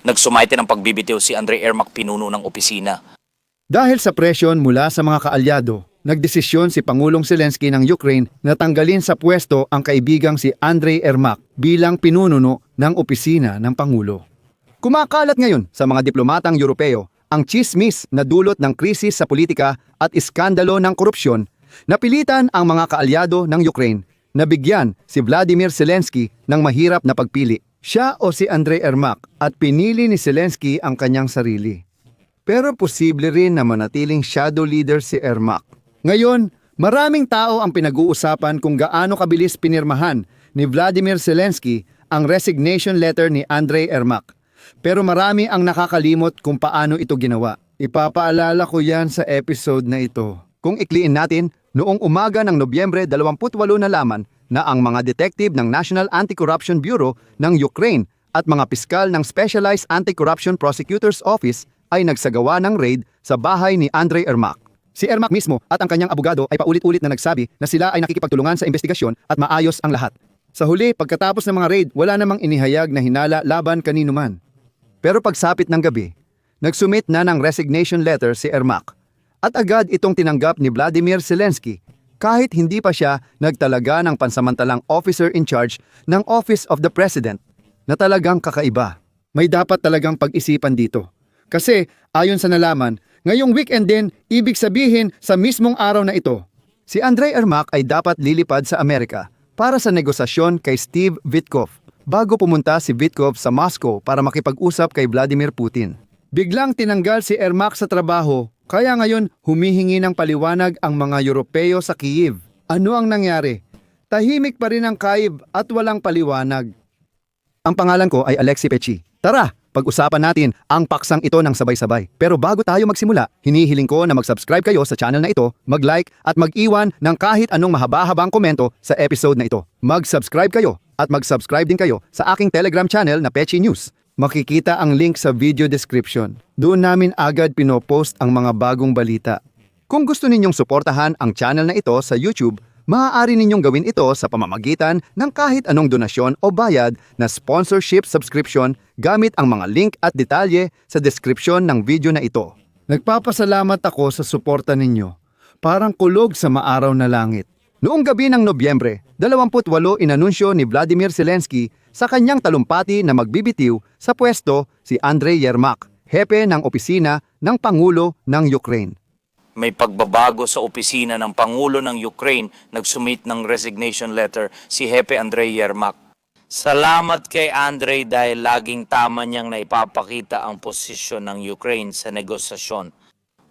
Nagsumayti ng pagbibitiw si Andre Ermac pinuno ng opisina. Dahil sa presyon mula sa mga kaalyado, nagdesisyon si Pangulong Zelensky ng Ukraine na tanggalin sa pwesto ang kaibigang si Andrei Ermak bilang pinununo ng opisina ng Pangulo. Kumakalat ngayon sa mga diplomatang Europeo ang chismis na dulot ng krisis sa politika at iskandalo ng korupsyon na pilitan ang mga kaalyado ng Ukraine na bigyan si Vladimir Zelensky ng mahirap na pagpili. Siya o si Andrei Ermak at pinili ni Zelensky ang kanyang sarili. Pero posible rin na manatiling shadow leader si Ermak. Ngayon, maraming tao ang pinag-uusapan kung gaano kabilis pinirmahan ni Vladimir Zelensky ang resignation letter ni Andrei Ermak. Pero marami ang nakakalimot kung paano ito ginawa. Ipapaalala ko yan sa episode na ito. Kung ikliin natin, noong umaga ng Nobyembre 28 nalaman na ang mga detective ng National Anti-Corruption Bureau ng Ukraine at mga piskal ng Specialized Anti-Corruption Prosecutor's Office ay nagsagawa ng raid sa bahay ni Andrei Ermak. Si Ermak mismo at ang kanyang abogado ay paulit-ulit na nagsabi na sila ay nakikipagtulungan sa investigasyon at maayos ang lahat. Sa huli, pagkatapos ng mga raid, wala namang inihayag na hinala laban kanino man. Pero pagsapit ng gabi, nagsumit na ng resignation letter si Ermak at agad itong tinanggap ni Vladimir Zelensky kahit hindi pa siya nagtalaga ng pansamantalang officer in charge ng Office of the President na talagang kakaiba. May dapat talagang pag-isipan dito. Kasi ayon sa nalaman, ngayong weekend din, ibig sabihin sa mismong araw na ito, si Andrei Ermak ay dapat lilipad sa Amerika para sa negosasyon kay Steve Witkoff bago pumunta si Witkoff sa Moscow para makipag-usap kay Vladimir Putin. Biglang tinanggal si Ermak sa trabaho kaya ngayon humihingi ng paliwanag ang mga Europeo sa Kiev. Ano ang nangyari? Tahimik pa rin ang Kiev at walang paliwanag. Ang pangalan ko ay Alexi Pechi. Tara, pag-usapan natin ang paksang ito ng sabay-sabay. Pero bago tayo magsimula, hinihiling ko na mag-subscribe kayo sa channel na ito, mag-like at mag-iwan ng kahit anong mahaba-habang komento sa episode na ito. Mag-subscribe kayo at mag-subscribe din kayo sa aking Telegram channel na Pechi News. Makikita ang link sa video description. Doon namin agad pinopost ang mga bagong balita. Kung gusto ninyong suportahan ang channel na ito sa YouTube, maaari ninyong gawin ito sa pamamagitan ng kahit anong donasyon o bayad na sponsorship subscription gamit ang mga link at detalye sa description ng video na ito. Nagpapasalamat ako sa suporta ninyo. Parang kulog sa maaraw na langit. Noong gabi ng Nobyembre, 28 inanunsyo ni Vladimir Zelensky sa kanyang talumpati na magbibitiw sa pwesto si Andrei Yermak, hepe ng opisina ng Pangulo ng Ukraine. May pagbabago sa opisina ng Pangulo ng Ukraine, nagsumit ng resignation letter si Hepe Andrei Yermak. Salamat kay Andre dahil laging tama niyang naipapakita ang posisyon ng Ukraine sa negosasyon.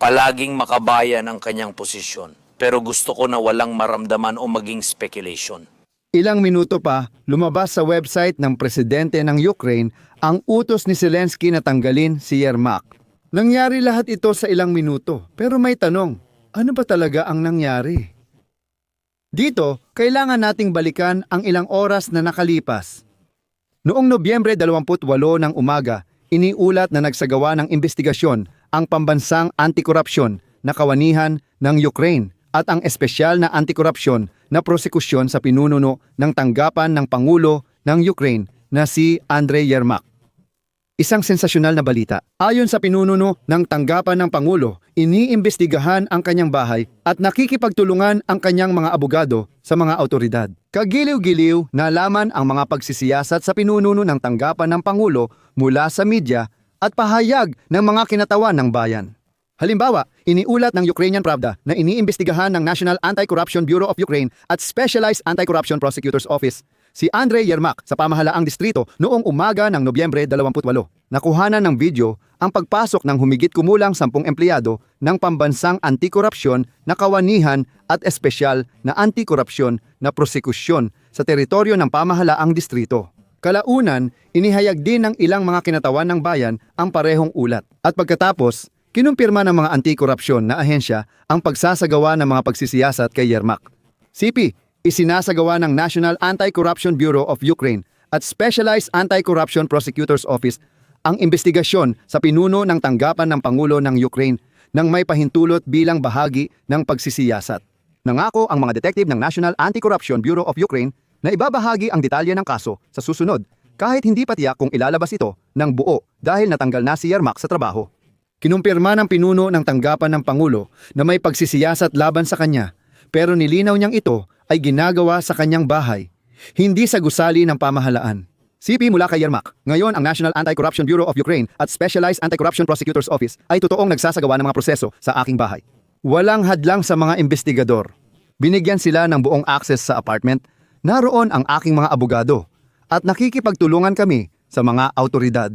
Palaging makabayan ang kanyang posisyon. Pero gusto ko na walang maramdaman o maging speculation. Ilang minuto pa, lumabas sa website ng presidente ng Ukraine ang utos ni Zelensky na tanggalin si Yermak. Nangyari lahat ito sa ilang minuto, pero may tanong, ano ba talaga ang nangyari? Dito, kailangan nating balikan ang ilang oras na nakalipas. Noong Nobyembre 28 ng umaga, iniulat na nagsagawa ng investigasyon ang pambansang antikorupsyon na kawanihan ng Ukraine at ang espesyal na antikorupsyon na prosekusyon sa pinununo ng tanggapan ng Pangulo ng Ukraine na si Andrei Yermak. Isang sensasyonal na balita. Ayon sa pinununo ng tanggapan ng Pangulo, iniimbestigahan ang kanyang bahay at nakikipagtulungan ang kanyang mga abogado sa mga autoridad. Kagiliw-giliw nalaman ang mga pagsisiyasat sa pinununo ng tanggapan ng Pangulo mula sa media at pahayag ng mga kinatawan ng bayan. Halimbawa, iniulat ng Ukrainian Pravda na iniimbestigahan ng National Anti-Corruption Bureau of Ukraine at Specialized Anti-Corruption Prosecutor's Office si Andrei Yermak sa pamahalaang distrito noong umaga ng Nobyembre 28. Nakuhanan ng video ang pagpasok ng humigit kumulang 10 empleyado ng pambansang antikorupsyon na kawanihan at espesyal na antikorupsyon na prosekusyon sa teritoryo ng pamahalaang distrito. Kalaunan, inihayag din ng ilang mga kinatawan ng bayan ang parehong ulat. At pagkatapos, kinumpirma ng mga antikorupsyon na ahensya ang pagsasagawa ng mga pagsisiyasat kay Yermak. CP, isinasagawa ng National Anti-Corruption Bureau of Ukraine at Specialized Anti-Corruption Prosecutor's Office ang investigasyon sa pinuno ng tanggapan ng Pangulo ng Ukraine nang may pahintulot bilang bahagi ng pagsisiyasat. Nangako ang mga detective ng National Anti-Corruption Bureau of Ukraine na ibabahagi ang detalye ng kaso sa susunod kahit hindi pa tiyak kung ilalabas ito ng buo dahil natanggal na si Yermak sa trabaho. Kinumpirma ng pinuno ng tanggapan ng Pangulo na may pagsisiyasat laban sa kanya pero nilinaw niyang ito ay ginagawa sa kanyang bahay, hindi sa gusali ng pamahalaan. CP mula kay Yermak. Ngayon, ang National Anti-Corruption Bureau of Ukraine at Specialized Anti-Corruption Prosecutor's Office ay totoong nagsasagawa ng mga proseso sa aking bahay. Walang hadlang sa mga investigador. Binigyan sila ng buong access sa apartment. Naroon ang aking mga abogado. At nakikipagtulungan kami sa mga autoridad.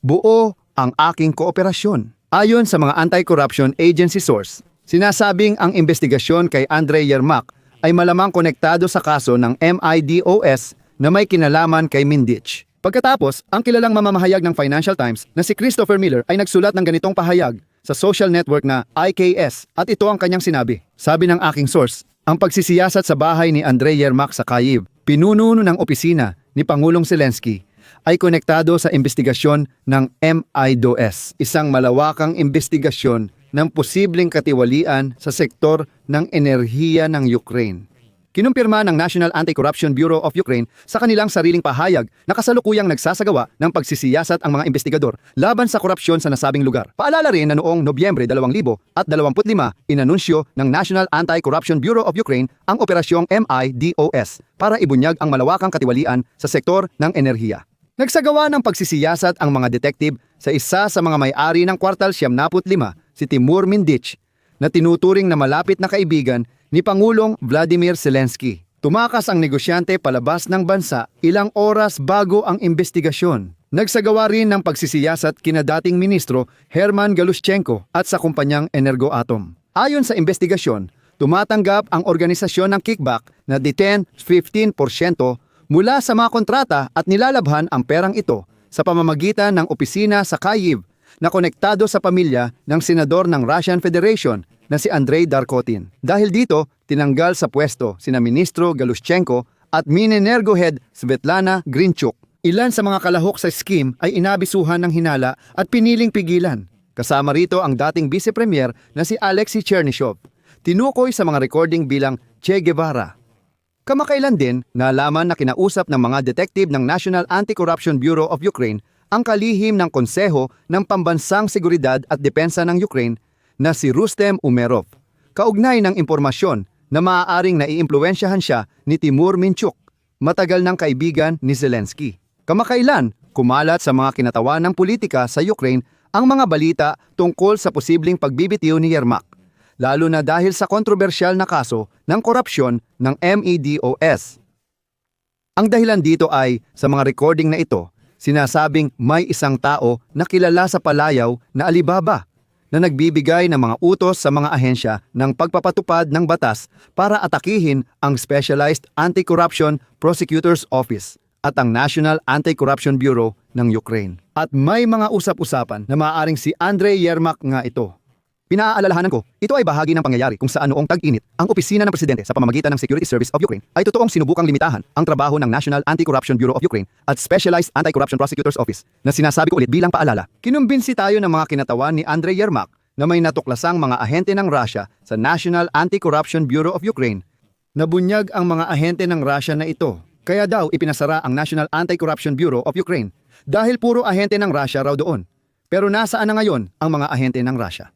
Buo ang aking kooperasyon. Ayon sa mga anti-corruption agency source, sinasabing ang investigasyon kay Andre Yermak ay malamang konektado sa kaso ng MIDOS na may kinalaman kay Mindich. Pagkatapos, ang kilalang mamamahayag ng Financial Times na si Christopher Miller ay nagsulat ng ganitong pahayag sa social network na IKS at ito ang kanyang sinabi. Sabi ng aking source, ang pagsisiyasat sa bahay ni Andrei Yermak sa Kyiv, pinununo ng opisina ni Pangulong Zelensky, ay konektado sa investigasyon ng MIDOS, isang malawakang investigasyon ng posibleng katiwalian sa sektor ng enerhiya ng Ukraine. Kinumpirma ng National Anti-Corruption Bureau of Ukraine sa kanilang sariling pahayag na kasalukuyang nagsasagawa ng pagsisiyasat ang mga investigador laban sa korupsyon sa nasabing lugar. Paalala rin na noong Nobyembre 2025, inanunsyo ng National Anti-Corruption Bureau of Ukraine ang operasyong MIDOS para ibunyag ang malawakang katiwalian sa sektor ng enerhiya. Nagsagawa ng pagsisiyasat ang mga detective sa isa sa mga may-ari ng kwartal siyam si Timur Mindich na tinuturing na malapit na kaibigan ni Pangulong Vladimir Zelensky. Tumakas ang negosyante palabas ng bansa ilang oras bago ang investigasyon. Nagsagawa rin ng pagsisiyasat kina dating ministro Herman Galushchenko at sa kumpanyang Energoatom. Ayon sa investigasyon, tumatanggap ang organisasyon ng kickback na 10-15% mula sa mga kontrata at nilalabhan ang perang ito sa pamamagitan ng opisina sa Kyiv na konektado sa pamilya ng senador ng Russian Federation na si Andrei Darkotin. Dahil dito, tinanggal sa pwesto sina Ministro Galushchenko at Minenergo Head Svetlana Grinchuk. Ilan sa mga kalahok sa scheme ay inabisuhan ng hinala at piniling pigilan. Kasama rito ang dating Vice Premier na si Alexei Chernyshov. Tinukoy sa mga recording bilang Che Guevara. Kamakailan din, nalaman na kinausap ng mga detective ng National Anti-Corruption Bureau of Ukraine ang kalihim ng Konseho ng Pambansang Seguridad at Depensa ng Ukraine na si Rustem Umerov. Kaugnay ng impormasyon na maaaring naiimpluwensyahan siya ni Timur Minchuk, matagal ng kaibigan ni Zelensky. Kamakailan, kumalat sa mga kinatawan ng politika sa Ukraine ang mga balita tungkol sa posibleng pagbibitiw ni Yermak, lalo na dahil sa kontrobersyal na kaso ng korupsyon ng MEDOS. Ang dahilan dito ay, sa mga recording na ito, sinasabing may isang tao na kilala sa palayaw na Alibaba na nagbibigay ng mga utos sa mga ahensya ng pagpapatupad ng batas para atakihin ang Specialized Anti-Corruption Prosecutor's Office at ang National Anti-Corruption Bureau ng Ukraine. At may mga usap-usapan na maaaring si Andrei Yermak nga ito. Pinaalalahanan ko, ito ay bahagi ng pangyayari kung saan noong tag-init, ang opisina ng presidente sa pamamagitan ng Security Service of Ukraine ay totoong sinubukang limitahan ang trabaho ng National Anti-Corruption Bureau of Ukraine at Specialized Anti-Corruption Prosecutor's Office na sinasabi ko ulit bilang paalala. Kinumbinsi tayo ng mga kinatawan ni Andrei Yermak na may natuklasang mga ahente ng Russia sa National Anti-Corruption Bureau of Ukraine. Nabunyag ang mga ahente ng Russia na ito. Kaya daw ipinasara ang National Anti-Corruption Bureau of Ukraine dahil puro ahente ng Russia raw doon. Pero nasaan na ngayon ang mga ahente ng Russia?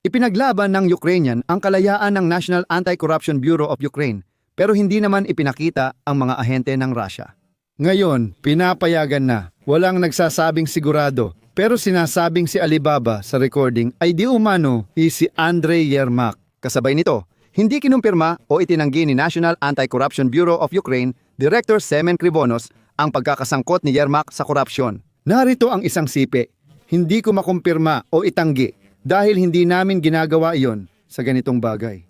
Ipinaglaban ng Ukrainian ang kalayaan ng National Anti-Corruption Bureau of Ukraine pero hindi naman ipinakita ang mga ahente ng Russia. Ngayon, pinapayagan na. Walang nagsasabing sigurado. Pero sinasabing si Alibaba sa recording ay di umano si Andrei Yermak. Kasabay nito, hindi kinumpirma o itinanggi ni National Anti-Corruption Bureau of Ukraine Director Semen Krivonos ang pagkakasangkot ni Yermak sa korupsyon. Narito ang isang sipi. Hindi ko makumpirma o itanggi dahil hindi namin ginagawa iyon sa ganitong bagay.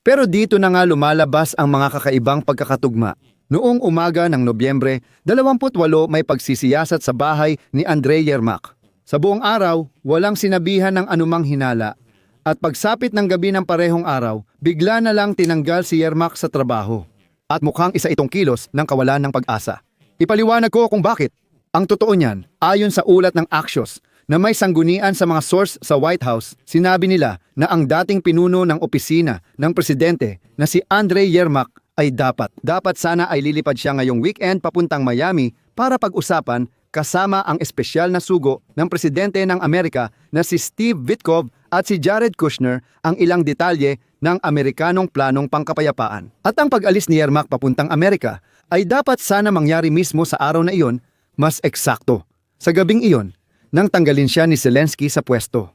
Pero dito na nga lumalabas ang mga kakaibang pagkakatugma. Noong umaga ng Nobyembre, 28 may pagsisiyasat sa bahay ni Andrei Yermak. Sa buong araw, walang sinabihan ng anumang hinala. At pagsapit ng gabi ng parehong araw, bigla na lang tinanggal si Yermak sa trabaho. At mukhang isa itong kilos ng kawalan ng pag-asa. Ipaliwanag ko kung bakit. Ang totoo niyan, ayon sa ulat ng Axios, na may sanggunian sa mga source sa White House, sinabi nila na ang dating pinuno ng opisina ng presidente na si Andrei Yermak ay dapat. Dapat sana ay lilipad siya ngayong weekend papuntang Miami para pag-usapan kasama ang espesyal na sugo ng presidente ng Amerika na si Steve Witkoff at si Jared Kushner ang ilang detalye ng Amerikanong planong pangkapayapaan. At ang pag-alis ni Yermak papuntang Amerika ay dapat sana mangyari mismo sa araw na iyon, mas eksakto. Sa gabing iyon, nang tanggalin siya ni Zelensky sa pwesto.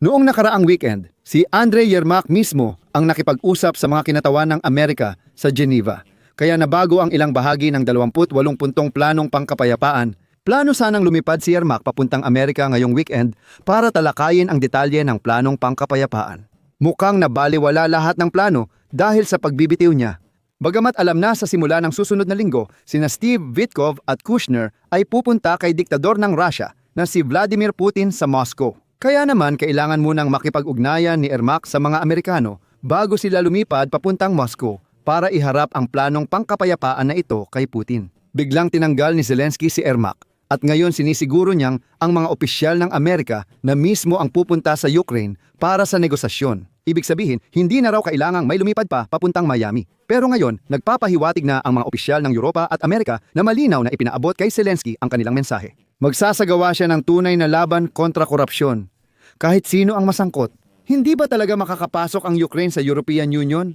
Noong nakaraang weekend, si Andre Yermak mismo ang nakipag-usap sa mga kinatawan ng Amerika sa Geneva. Kaya nabago ang ilang bahagi ng 28 puntong planong pangkapayapaan. Plano sanang lumipad si Yermak papuntang Amerika ngayong weekend para talakayin ang detalye ng planong pangkapayapaan. Mukhang nabaliwala lahat ng plano dahil sa pagbibitiw niya. Bagamat alam na sa simula ng susunod na linggo, sina Steve Witkoff at Kushner ay pupunta kay diktador ng Russia na si Vladimir Putin sa Moscow. Kaya naman kailangan munang makipag-ugnayan ni Ermak sa mga Amerikano bago sila lumipad papuntang Moscow para iharap ang planong pangkapayapaan na ito kay Putin. Biglang tinanggal ni Zelensky si Ermak at ngayon sinisiguro niyang ang mga opisyal ng Amerika na mismo ang pupunta sa Ukraine para sa negosasyon. Ibig sabihin, hindi na raw kailangang may lumipad pa papuntang Miami. Pero ngayon, nagpapahiwatig na ang mga opisyal ng Europa at Amerika na malinaw na ipinaabot kay Zelensky ang kanilang mensahe. Magsasagawa siya ng tunay na laban kontra korupsyon. Kahit sino ang masangkot, hindi ba talaga makakapasok ang Ukraine sa European Union?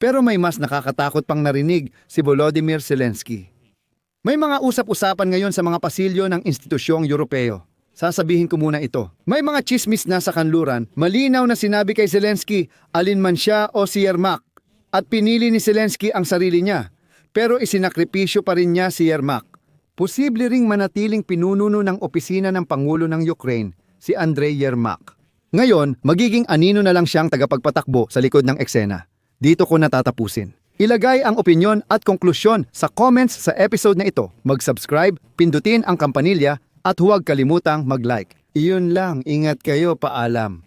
Pero may mas nakakatakot pang narinig si Volodymyr Zelensky. May mga usap-usapan ngayon sa mga pasilyo ng institusyong Europeo. Sasabihin ko muna ito. May mga chismis na sa kanluran, malinaw na sinabi kay Zelensky, alin man siya o si Yermak. At pinili ni Zelensky ang sarili niya. Pero isinakripisyo pa rin niya si Yermak. Posible ring manatiling pinununo ng opisina ng Pangulo ng Ukraine, si Andrei Yermak. Ngayon, magiging anino na lang siyang tagapagpatakbo sa likod ng eksena. Dito ko natatapusin. Ilagay ang opinyon at konklusyon sa comments sa episode na ito. Mag-subscribe, pindutin ang kampanilya at huwag kalimutang mag-like. Iyon lang, ingat kayo, paalam.